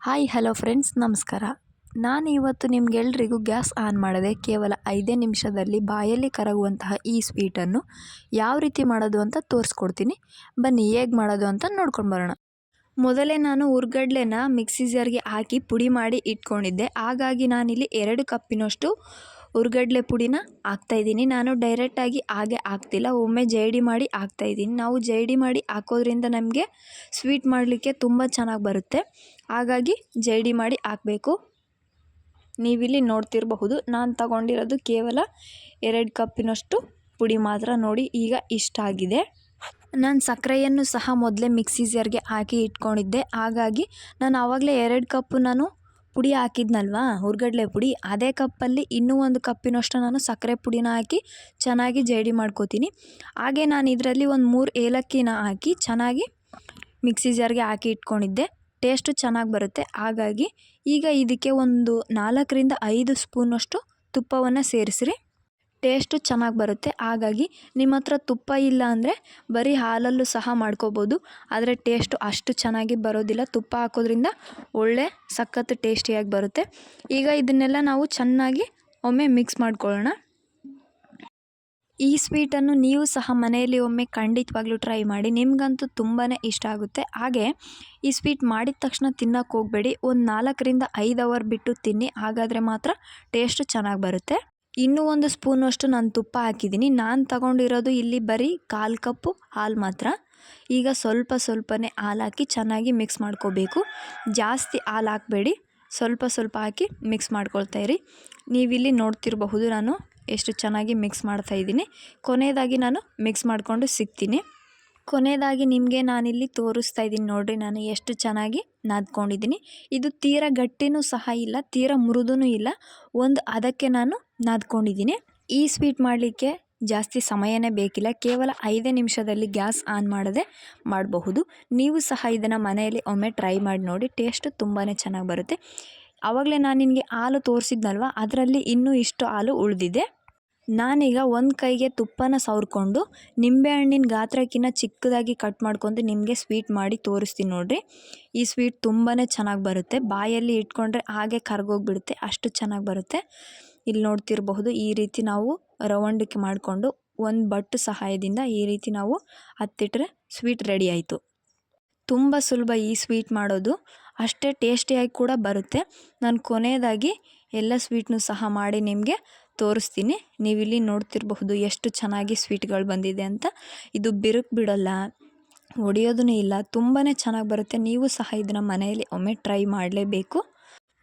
Hi, hello friends, ನಮಸ್ಕಾರ. ನಾನು ಇವತ್ತು ನಿಮಗೆಲ್ಲರಿಗೂ ಗ್ಯಾಸ್ ಆನ್ ಮಾಡದೆ ಕೇವಲ ಐದೇ ನಿಮಿಷದಲ್ಲಿ ಬಾಯಲ್ಲಿ ಕರಗುವಂತಹ ಈ ಸ್ವೀಟನ್ನು ಯಾವ ರೀತಿ ಮಾಡೋದು ಅಂತ ತೋರಿಸ್ಕೊಡ್ತೀನಿ. ಬನ್ನಿ, ಹೇಗೆ ಮಾಡೋದು ಅಂತ ನೋಡ್ಕೊಂಡು ಬರೋಣ. ಮೊದಲೇ ನಾನು ಉರ್ಗಡ್ಲೆನ ಮಿಕ್ಸಿ ಜಾರ್ಗೆ ಹಾಕಿ ಪುಡಿ ಮಾಡಿ ಇಟ್ಕೊಂಡಿದ್ದೆ. ಹಾಗಾಗಿ ನಾನಿಲ್ಲಿ ಎರಡು ಕಪ್ಪಿನಷ್ಟು ಹುರ್ಗಡ್ಲೆ ಪುಡಿನ ಹಾಕ್ತಾಯಿದ್ದೀನಿ ನಾನು ಡೈರೆಕ್ಟಾಗಿ ಹಾಗೆ ಹಾಕ್ತಿಲ್ಲ. ಒಮ್ಮೆ ಜೈಡಿ ಮಾಡಿ ಹಾಕ್ತಾಯಿದ್ದೀನಿ ನಾವು ಜೈಡಿ ಮಾಡಿ ಹಾಕೋದ್ರಿಂದ ನಮಗೆ ಸ್ವೀಟ್ ಮಾಡಲಿಕ್ಕೆ ತುಂಬ ಚೆನ್ನಾಗಿ ಬರುತ್ತೆ. ಹಾಗಾಗಿ ಜೈಡಿ ಮಾಡಿ ಹಾಕಬೇಕು. ನೀವಿಲ್ಲಿ ನೋಡ್ತಿರಬಹುದು. ನಾನು ತಗೊಂಡಿರೋದು ಕೇವಲ ಎರಡು ಕಪ್ಪಿನಷ್ಟು ಪುಡಿ ಮಾತ್ರ ನೋಡಿ, ಈಗ ಇಷ್ಟ ಆಗಿದೆ. ನಾನು ಸಕ್ಕರೆಯನ್ನು ಸಹ ಮೊದಲೇ ಮಿಕ್ಸಿ ಜಾರ್ಗೆ ಹಾಕಿ ಇಟ್ಕೊಂಡಿದ್ದೆ. ಹಾಗಾಗಿ ನಾನು ಆವಾಗಲೇ ಎರಡು ಕಪ್ಪು ನಾನು ಪುಡಿ ಹಾಕಿದ್ನಲ್ವಾ? ಹುರ್ಗಡ್ಲೆ ಪುಡಿ. ಅದೇ ಕಪ್ಪಲ್ಲಿ ಇನ್ನೂ ಒಂದು ಕಪ್ಪಿನಷ್ಟು ನಾನು ಸಕ್ಕರೆ ಪುಡಿನ ಹಾಕಿ ಚೆನ್ನಾಗಿ ಜೇಡಿ ಮಾಡ್ಕೋತೀನಿ. ಹಾಗೆ ನಾನು ಇದರಲ್ಲಿ ಒಂದು ಮೂರು ಏಲಕ್ಕಿನ ಹಾಕಿ ಚೆನ್ನಾಗಿ ಮಿಕ್ಸಿ ಜಾರ್ಗೆ ಹಾಕಿ ಇಟ್ಕೊಂಡಿದ್ದೆ. ಟೇಸ್ಟು ಚೆನ್ನಾಗಿ ಬರುತ್ತೆ. ಹಾಗಾಗಿ ಈಗ ಇದಕ್ಕೆ ಒಂದು ನಾಲ್ಕರಿಂದ ಐದು ಸ್ಪೂನಷ್ಟು ತುಪ್ಪವನ್ನು ಸೇರಿಸ್ರಿ. ಟೇಸ್ಟು ಚೆನ್ನಾಗಿ ಬರುತ್ತೆ. ಹಾಗಾಗಿ ನಿಮ್ಮ ಹತ್ರ ತುಪ್ಪ ಇಲ್ಲ ಅಂದರೆ ಬರೀ ಹಾಲಲ್ಲೂ ಸಹ ಮಾಡ್ಕೋಬೋದು. ಆದರೆ ಟೇಸ್ಟು ಅಷ್ಟು ಚೆನ್ನಾಗಿ ಬರೋದಿಲ್ಲ. ತುಪ್ಪ ಹಾಕೋದ್ರಿಂದ ಒಳ್ಳೆ ಸಖತ್ತು ಟೇಸ್ಟಿಯಾಗಿ ಬರುತ್ತೆ. ಈಗ ಇದನ್ನೆಲ್ಲ ನಾವು ಚೆನ್ನಾಗಿ ಒಮ್ಮೆ ಮಿಕ್ಸ್ ಮಾಡ್ಕೊಳ್ಳೋಣ. ಈ ಸ್ವೀಟನ್ನು ನೀವು ಸಹ ಮನೆಯಲ್ಲಿ ಒಮ್ಮೆ ಖಂಡಿತವಾಗ್ಲೂ ಟ್ರೈ ಮಾಡಿ. ನಿಮಗಂತೂ ತುಂಬಾ ಇಷ್ಟ ಆಗುತ್ತೆ. ಹಾಗೆ ಈ ಸ್ವೀಟ್ ಮಾಡಿದ ತಕ್ಷಣ ತಿನ್ನೋಕೆ ಹೋಗಬೇಡಿ. ಒಂದು ನಾಲ್ಕರಿಂದ ಐದು ಅವರ್ ಬಿಟ್ಟು ತಿನ್ನಿ. ಹಾಗಾದರೆ ಮಾತ್ರ ಟೇಸ್ಟು ಚೆನ್ನಾಗಿ ಬರುತ್ತೆ. ಇನ್ನೂ ಒಂದು ಸ್ಪೂನಷ್ಟು ನಾನು ತುಪ್ಪ ಹಾಕಿದ್ದೀನಿ. ನಾನು ತಗೊಂಡಿರೋದು ಇಲ್ಲಿ ಬರೀ ಕಾಲು ಕಪ್ಪು, ಹಾಲು ಮಾತ್ರ. ಈಗ ಸ್ವಲ್ಪ ಸ್ವಲ್ಪನೇ ಹಾಲು ಹಾಕಿ ಚೆನ್ನಾಗಿ ಮಿಕ್ಸ್ ಮಾಡ್ಕೋಬೇಕು. ಜಾಸ್ತಿ ಹಾಲು ಹಾಕಬೇಡಿ. ಸ್ವಲ್ಪ ಸ್ವಲ್ಪ ಹಾಕಿ ಮಿಕ್ಸ್ ಮಾಡ್ಕೊಳ್ತಾ ಇರಿ. ನೀವಿಲ್ಲಿ ನೋಡ್ತಿರಬಹುದು ನಾನು ಎಷ್ಟು ಚೆನ್ನಾಗಿ ಮಿಕ್ಸ್ ಮಾಡ್ತಾಯಿದ್ದೀನಿ ಕೊನೆಯದಾಗಿ ನಾನು ಮಿಕ್ಸ್ ಮಾಡಿಕೊಂಡು ಸಿಗ್ತೀನಿ. ಕೊನೆಯದಾಗಿ ನಿಮಗೆ ನಾನಿಲ್ಲಿ ತೋರಿಸ್ತಾ ಇದ್ದೀನಿ ನೋಡಿರಿ, ನಾನು ಎಷ್ಟು ಚೆನ್ನಾಗಿ ನಾದ್ಕೊಂಡಿದ್ದೀನಿ. ಇದು ತೀರ ಗಟ್ಟಿನೂ ಸಹ ಇಲ್ಲ, ತೀರ ಮೃದೂ ಇಲ್ಲ. ಒಂದು ಅದಕ್ಕೆ ನಾನು ನಾದ್ಕೊಂಡಿದ್ದೀನಿ. ಈ ಸ್ವೀಟ್ ಮಾಡಲಿಕ್ಕೆ ಜಾಸ್ತಿ ಸಮಯನೇ ಬೇಕಿಲ್ಲ, ಕೇವಲ ಐದೇ ನಿಮಿಷದಲ್ಲಿ ಗ್ಯಾಸ್ ಆನ್ ಮಾಡದೆ ಮಾಡಬಹುದು. ನೀವು ಸಹ ಇದನ್ನು ಮನೆಯಲ್ಲಿ ಒಮ್ಮೆ ಟ್ರೈ ಮಾಡಿ ನೋಡಿ, ಟೇಸ್ಟು ತುಂಬಾ ಚೆನ್ನಾಗಿ ಬರುತ್ತೆ. ಆವಾಗಲೇ ನಾನು ನಿನಗೆ ಹಾಲು ತೋರಿಸಿದ್ನಲ್ವ, ಅದರಲ್ಲಿ ಇನ್ನೂ ಇಷ್ಟು ಹಾಲು ಉಳಿದಿದೆ. ನಾನೀಗ ಒಂದು ಕೈಗೆ ತುಪ್ಪನ ಸವರ್ಕೊಂಡು ನಿಂಬೆಹಣ್ಣಿನ ಗಾತ್ರಕ್ಕಿಂತ ಚಿಕ್ಕದಾಗಿ ಕಟ್ ಮಾಡ್ಕೊಂಡು ನಿಮಗೆ ಸ್ವೀಟ್ ಮಾಡಿ ತೋರಿಸ್ತೀನಿ ನೋಡಿರಿ. ಈ ಸ್ವೀಟ್ ತುಂಬಾ ಚೆನ್ನಾಗಿ ಬರುತ್ತೆ. ಬಾಯಲ್ಲಿ ಇಟ್ಕೊಂಡ್ರೆ ಹಾಗೆ ಕರ್ಗೋಗಿಬಿಡುತ್ತೆ. ಅಷ್ಟು ಚೆನ್ನಾಗಿ ಬರುತ್ತೆ. ಇಲ್ಲಿ ನೋಡ್ತಿರಬಹುದು, ಈ ರೀತಿ ನಾವು ರವಂಡಿಕೆ ಮಾಡಿಕೊಂಡು ಒಂದು ಬಟ್ಟು ಸಹಾಯದಿಂದ ಈ ರೀತಿ ನಾವು ಹತ್ತಿಟ್ರೆ ಸ್ವೀಟ್ ರೆಡಿ ಆಯಿತು. ತುಂಬ ಸುಲಭ ಈ ಸ್ವೀಟ್ ಮಾಡೋದು. ಅಷ್ಟೇ ಟೇಸ್ಟಿಯಾಗಿ ಕೂಡ ಬರುತ್ತೆ. ನಾನು ಕೊನೆಯದಾಗಿ ಎಲ್ಲ ಸ್ವೀಟ್ನು ಸಹ ಮಾಡಿ ನಿಮಗೆ ತೋರಿಸ್ತೀನಿ. ನೀವಿಲ್ಲಿ ನೋಡ್ತಿರಬಹುದು ಎಷ್ಟು ಚೆನ್ನಾಗಿ ಸ್ವೀಟ್ಗಳು ಬಂದಿದೆ ಅಂತ. ಇದು ಬಿರುಕು ಬಿಡೋಲ್ಲ ಒಡೆಯೋದೂ ಇಲ್ಲ ತುಂಬಾ ಚೆನ್ನಾಗಿ ಬರುತ್ತೆ. ನೀವು ಸಹ ಇದನ್ನು ಮನೆಯಲ್ಲಿ ಒಮ್ಮೆ ಟ್ರೈ ಮಾಡಲೇಬೇಕು.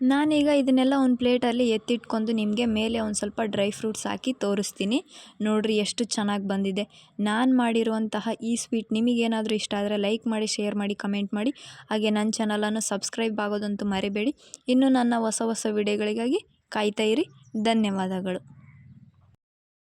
ನಾನೀಗ ಇದನ್ನೆಲ್ಲ ಒಂದು ಪ್ಲೇಟಲ್ಲಿ ಎತ್ತಿಟ್ಕೊಂಡು ನಿಮಗೆ ಮೇಲೆ ಒಂದು ಸ್ವಲ್ಪ ಡ್ರೈ ಫ್ರೂಟ್ಸ್ ಹಾಕಿ ತೋರಿಸ್ತೀನಿ. ನೋಡಿರಿ ಎಷ್ಟು ಚೆನ್ನಾಗಿ ಬಂದಿದೆ. ನಾನು ಮಾಡಿರುವಂತಹ ಈ ಸ್ವೀಟ್ ನಿಮಗೇನಾದರೂ ಇಷ್ಟ ಆದರೆ ಲೈಕ್ ಮಾಡಿ, ಶೇರ್ ಮಾಡಿ, ಕಮೆಂಟ್ ಮಾಡಿ. ಹಾಗೆ ನನ್ನ ಚಾನಲನ್ನು ಸಬ್ಸ್ಕ್ರೈಬ್ ಆಗೋದಂತೂ ಮರಿಬೇಡಿ. ಇನ್ನು ನನ್ನ ಹೊಸ ಹೊಸ ವಿಡಿಯೋಗಳಿಗಾಗಿ ಕಾಯ್ತಾ ಧನ್ಯವಾದಗಳು.